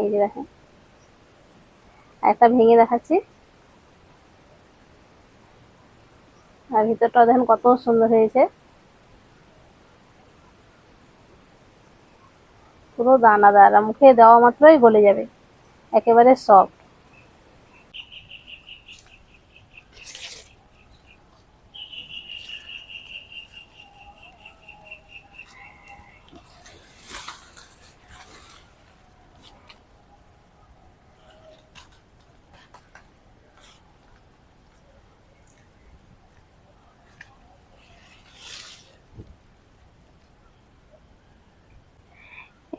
এই যে দেখেন। একটা ভেঙে দেখাচ্ছি। আর ভিতরটা দেখেন কত সুন্দর হয়েছে। পুরো দানাদার মুখে দেওয়া মাত্রই গলে যাবে। একেবারে সফট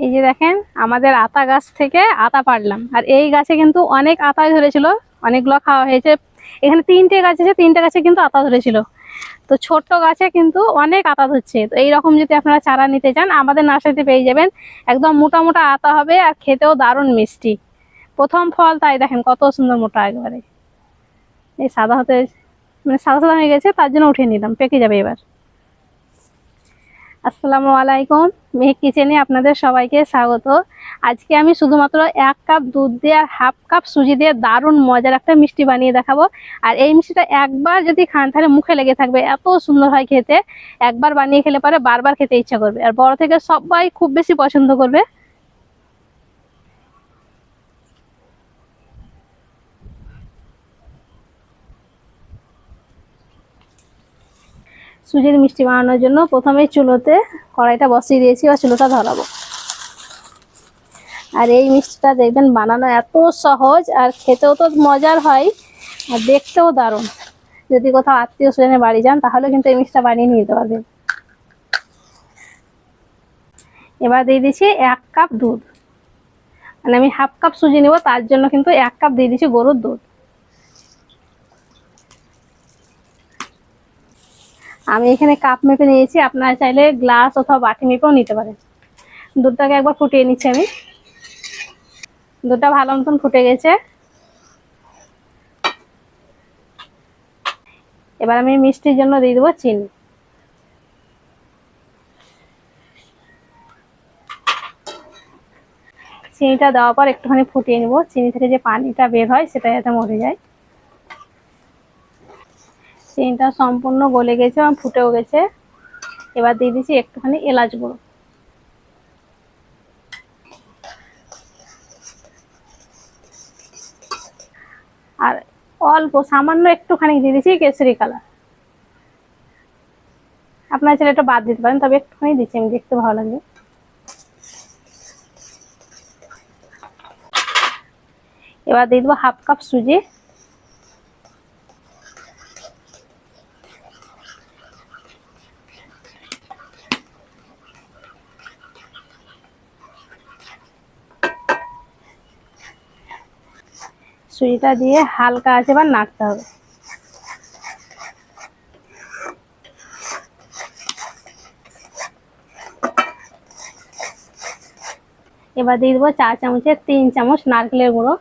এই যে দেখেন, আমাদের আতা গাছ থেকে আতা পাড়লাম। আর এই গাছে কিন্তু অনেক আতা ধরেছিল, অনেকগুলো খাওয়া হয়েছে। এখানে তিনটে গাছ আছে, তিনটে গাছে কিন্তু আতা ধরেছিল। তো ছোট্ট গাছে কিন্তু অনেক আতা ধরছে। তো এইরকম যদি আপনারা চারা নিতে চান, আমাদের নার্সারিতে পেয়ে যাবেন। একদম মোটা মোটা আতা হবে আর খেতেও দারুণ মিষ্টি। প্রথম ফল তাই দেখেন, কত সুন্দর মোটা একবারে। এই সাদা হতে মানে সাদা সাদা হয়ে গেছে, তার জন্য উঠিয়ে নিলাম, পেকে যাবে এবার। আসসালামু আলাইকুম। মেহেক কিচেনে আপনাদের সবাইকে স্বাগত। আজকে আমি শুধুমাত্র এক কাপ দুধ দিয়ে আর হাফ কাপ সুজি দিয়ে দারুণ মজার একটা মিষ্টি বানিয়ে দেখাবো। আর এই মিষ্টিটা একবার যদি খান, তাহলে মুখে লেগে থাকবে, এত সুন্দর হয় খেতে। একবার বানিয়ে খেলে পরে বারবার খেতে ইচ্ছা করবে। আর বড় থেকে সবাই খুব বেশি পছন্দ করবে। সুজির মিষ্টি বানানোর জন্য প্রথমে চুলোতে কড়াইটা বসিয়ে দিয়েছি বা চুলোটা ধরাবো। আর এই মিষ্টিটা দেখবেন বানানো এত সহজ, আর খেতেও তো মজার হয়, আর দেখতেও দারুণ। যদি কোথাও আত্মীয় স্বজনের বাড়ি যান, তাহলে কিন্তু এই মিষ্টিটা বানিয়ে নিয়ে যেতে পারবেন। এবার দিয়ে দিচ্ছি এক কাপ দুধ। মানে আমি হাফ কাপ সুজি নেব, তার জন্য কিন্তু এক কাপ দিয়ে দিচ্ছি গরুর দুধ। আমি এখানে কাপ মেপে নিয়েছি, আপনারা চাইলে গ্লাস অথবা বাটি মেপেও নিতে পারেন। দুধটাকে একবার ফুটিয়ে নিচ্ছি আমি। দুধটা ভালো মতন ফুটে গেছে। এবার আমি মিষ্টির জন্য দিয়ে দেবো চিনি। চিনিটা দেওয়ার পর একটুখানি ফুটিয়ে নেব। চিনি থেকে যে পানিটা বের হয়, সেটা যাতে মরে যায়। চিনিটা সম্পূর্ণ গলে গেছে এবং ফুটেও গেছে। এবার দিয়ে দিচ্ছি একটুখানি এলাচ গুঁড়ো। আর অল্প, সামান্য একটুখানি দিয়ে দিচ্ছি কেশরি কালার। আপনার ছেলে এটা বাদ দিতে পারেন, তবে একটুখানি দিচ্ছি, আমি দেখতে ভালো লাগবে। এবার দিয়ে দেবো হাফ কাপ সুজি। সুজিটা দিয়ে হালকা আছে, এবার নাড়তে হবে। এবার দিয়ে দেবো চা চামচের তিন চামচ নারকেলের গুঁড়ো।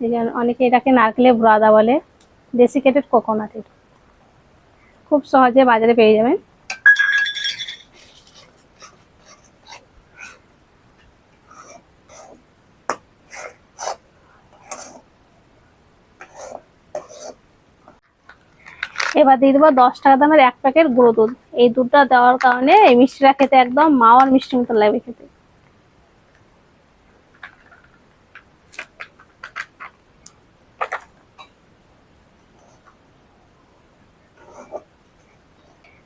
এই অনেকে এটাকে নারকেলের ব্রাদা বলে ডেসিকেটেড কোকোনাটের খুব সহজে বাজারে পেয়ে যাবেন। এবার দিয়ে দেবো দশ টাকা দামের এক প্যাকেট গুঁড়ো দুধ। এই দুধটা দেওয়ার কারণে এই মিষ্টিটা খেতে একদম মাওয়ার মিষ্টি মতো লাগবে খেতে।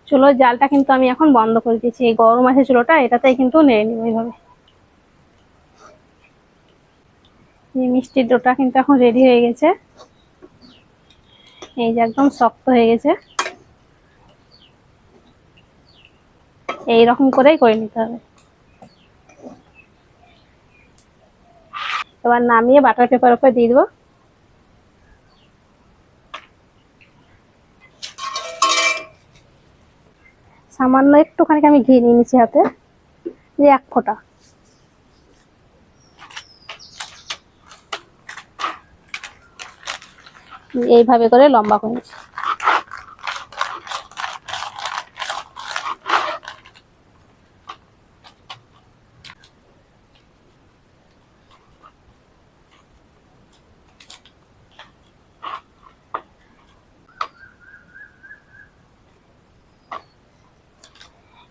চুলোর জালটা কিন্তু আমি এখন বন্ধ করে দিয়েছি। এই গরম আছে চুলোটা এটাতেই কিন্তু নেড়ে নিব এইভাবে। এই মিষ্টির ডোটা কিন্তু এখন রেডি হয়ে গেছে। এই যে একদম শক্ত হয়ে গেছে। এই রকম করেই করে নিতে হবে। এবার নামিয়ে বাটার পেপার উপরে দিয়ে দেবো। সামান্য একটুখানি আমি ঘি নিয়ে নিচ্ছি হাতে, যে এক ফোঁটা। এইভাবে করে লম্বা করে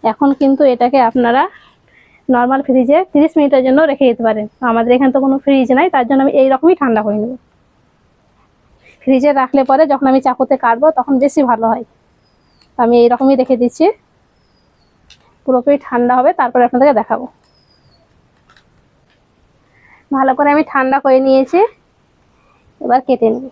এখন কিন্তু এটাকে আপনারা নর্মাল ফ্রিজে 30 মিনিটের জন্য রেখে দিতে পারেন। আমাদের এখানে তো কোনো ফ্রিজ নাই, তার জন্য আমি এইরকমই ঠান্ডা করে নেব। ফ্রিজে রাখলে পরে যখন আমি চাকুতে কাটবো, তখন বেশি ভালো হয়। আমি এইরকমই রেখে দিচ্ছি। পুরোপুরি ঠান্ডা হবে, তারপরে আপনাদেরকে দেখাবো। ভালো করে আমি ঠান্ডা করে নিয়েছি। এবার কেটে নেব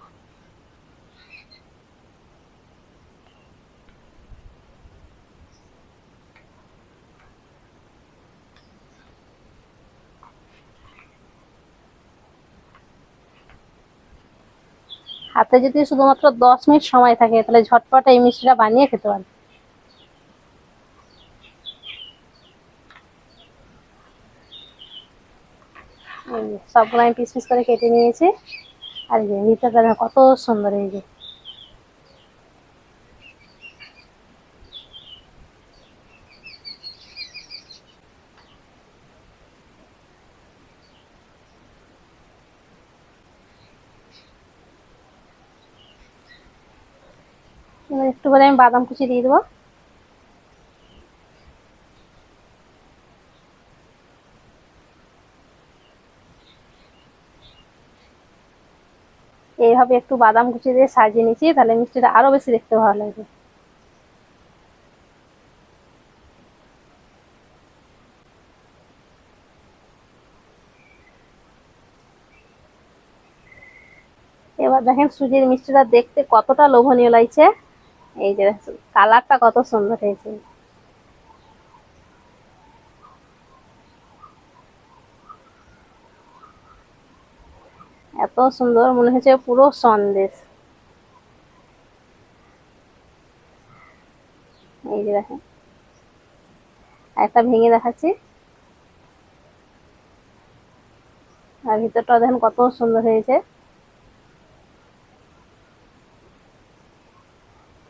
হাতে যদি শুধুমাত্র দশ মিনিট সময় থাকে, তাহলে ঝটপট এই মিষ্টিটা বানিয়ে খেতে পারেন সবগুলো আমি পিস পিস করে কেটে নিয়েছি। আর এই যে কত সুন্দর এই যে। একটু করে আমি বাদাম কুচি দিয়ে দেবো। এইভাবে একটু বাদাম কুচি দিয়ে সাজিয়ে নিচ্ছি, তাহলে মিষ্টিটা আরও বেশি দেখতে ভালো লাগবে। এবার দেখেন সুজির মিষ্টিটা দেখতে কতটা লোভনীয় লাগছে। এই যে কালারটা কত সুন্দর হয়েছে। এত সুন্দর মনে হচ্ছে পুরো সন্দেশ। এই যে দেখেন একটা ভেঙে দেখাচ্ছি। আর ভিতরটা দেখেন কত সুন্দর হয়েছে।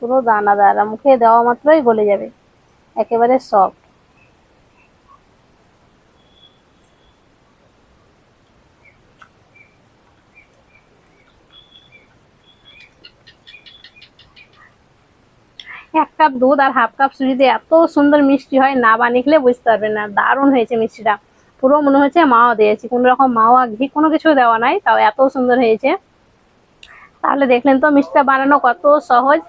পুরো দানাদার মুখে দেওয়া মাত্রই গলে যাবে। একেবারে সফট এক কাপ দুধ আর হাফ কাপ সুজিতে এত সুন্দর মিষ্টি হয়, না বানিয়ে বুঝতে পারবেন না। দারুণ হয়েছে মিষ্টিটা। পুরো মনে হচ্ছে মাও দিয়েছি। কোনো রকম মাওয়া ঘি কোনো কিছু দেওয়া নাই, তাও এত সুন্দর হয়েছে। তাহলে দেখলেন তো মিষ্টিটা বানানো কত সহজ।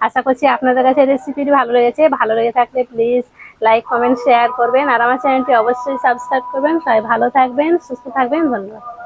আশা করছি আপনাদের কাছে রেসিপিটি ভালো লেগেছে। ভালো লেগে থাকলে প্লিজ লাইক কমেন্ট শেয়ার করবেন। আর আমার চ্যানেলটি অবশ্যই সাবস্ক্রাইব করবেন। তাই ভালো থাকবেন, সুস্থ থাকবেন। ধন্যবাদ।